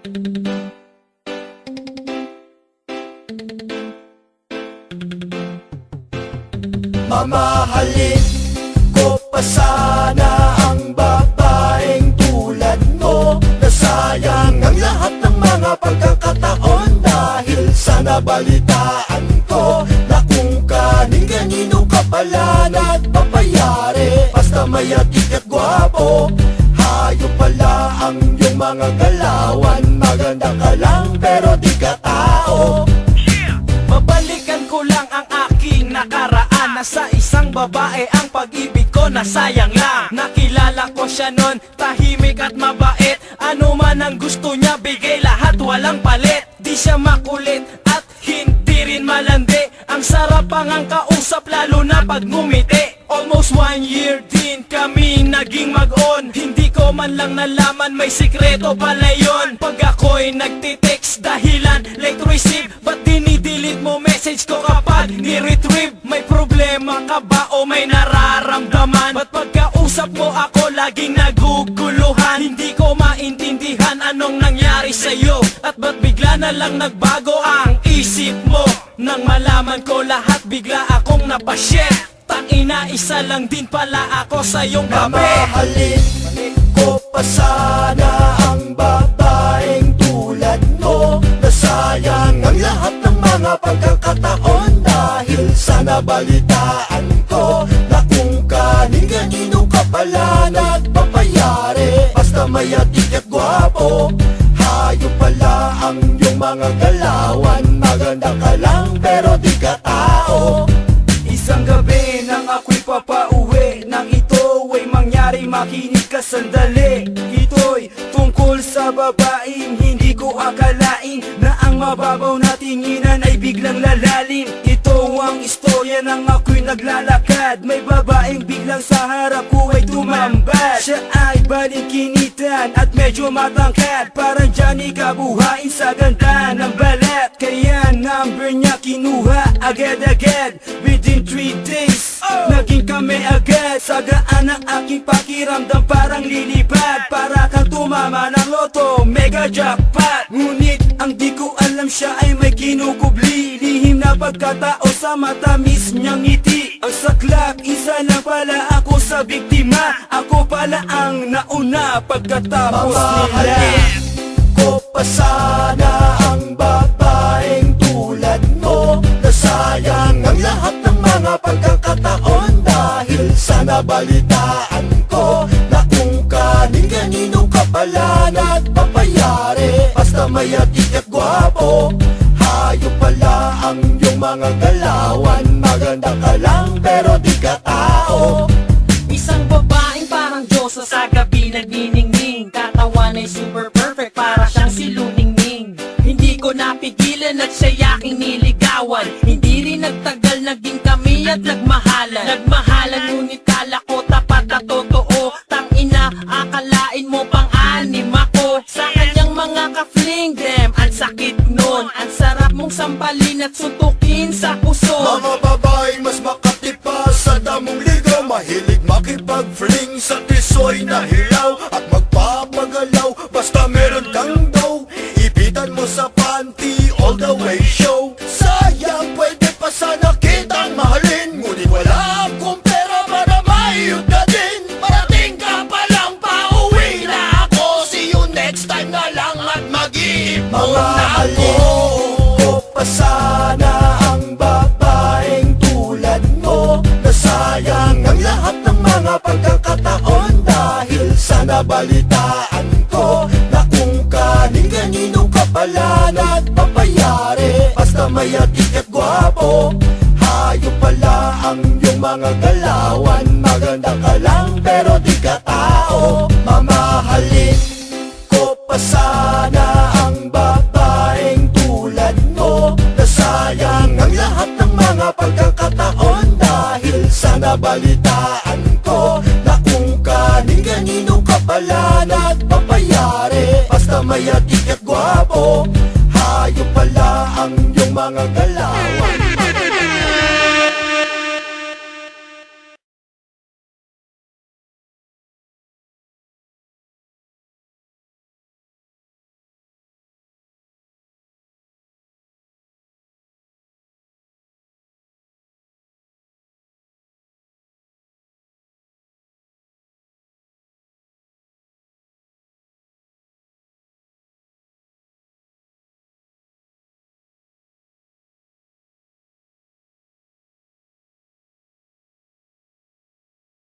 Mamahalin ko pa sana ang babaeng tulad mo. Nasayang ang lahat ng mga pagkakataon Dahil sa nabalitaan ko na kung kanin-ganino ka pala nagpapayari. Basta may atik at gwapo Hayo pala ang iyong mga galawan ka pero di ka tao. Babalikan ko lang ang aking nakaraan. Nasa isang babae ang pag-ibig ko nasayang lang. Nakilala ko siya nun, tahimik at mabait. Ano man ang gusto niya, bigay lahat, walang palit. Di siya makulit at hindi rin malandi. Ang sarap ang ang kausap lalo na pag ngumiti. Almost one year din kami naging mag-on. Hindi ko man lang nalaman may sikreto pala yun. Pag ako'y nagtitext dahilan late receive Ba't dinidelete mo message ko kapag ni-retrieve? May problema ka ba o may nararamdaman? Ba't pagkausap mo ako laging naguguluhan? Hindi ko maintindihan anong nangyari sa'yo. At ba't bigla na lang nagbago ang Nang malaman ko lahat bigla akong napashare. Tangina isa lang din pala ako sa iyong gabi Mamahalin ko pa sana ang babaeng tulad mo. Nasayang ang lahat ng mga pagkakataon Dahil sa nabalitaan ko Na kung kanin-kanino ka pala nagpapayari. Basta may atik makinig ka sandali. Ito'y tungkol sa babaeng hindi ko akalain Na ang mababaw na tinginan ay biglang lalalim. Ito ang istorya ng ako'y naglalakad. May babaeng biglang sa harap ko ay tumambad. Siya ay balingkinitan at medyo matangkad. Parang Johnny kabuhain sa ganda ng balat. Kaya number niya kinuha agad-agad Within 3 days Naging kami agad Sagaan ang aking pakiramdam parang lilipad. Para kang tumama ng loto Mega jackpot. Ngunit ang di ko alam siya ay may kinukubli. Lihim na pagkatao sa matamis niyang ngiti. Ang saklap isa lang pala ako sa biktima. Ako pala ang nauna pagkatapos nila Mamahalin ko pa sana ang babaeng nabalitaan ko Na kung kanin-kanino ka pala nagpapayari Basta may atik at gwapo Hayop pala ang iyong mga galawan. Maganda ka lang pero di ka tao. Isang babaeng parang Diyosa sa gabi nagniningning. Katawan ay super perfect para siyang si Luningning Hindi ko napigilan at siya aking niligawan Hindi rin nagtagal naging kami at nagmahalan. Nagmahalan sampalin at suntukin sa puso Mga babae mas makati pa sa damong ligaw. Mahilig makipag-fling sa tisoy na hilaw. At magpapagalaw basta meron kang daw Ibitan mo sa panty all the way show. Sayang pwede pa sana kitang mahalin. Ngunit wala akong pera para mayroon ka din Parating ka pa lang pauwi na ako. See you next time na lang at mag-iipon. Na nabalitaan ko Na kung kanin-kanino ka pala nagpapayari. Basta may atik at gwapo Hayop pala ang iyong mga galawan. Maganda ka lang pero di ka tao. Mamahalin ko pa sana ang babaeng tulad mo. Nasayang ang lahat ng mga pagkakataon Dahil sa nabalitaan nagpapayari Basta may atik at gwapo. Hayop pala ang iyong mga galaw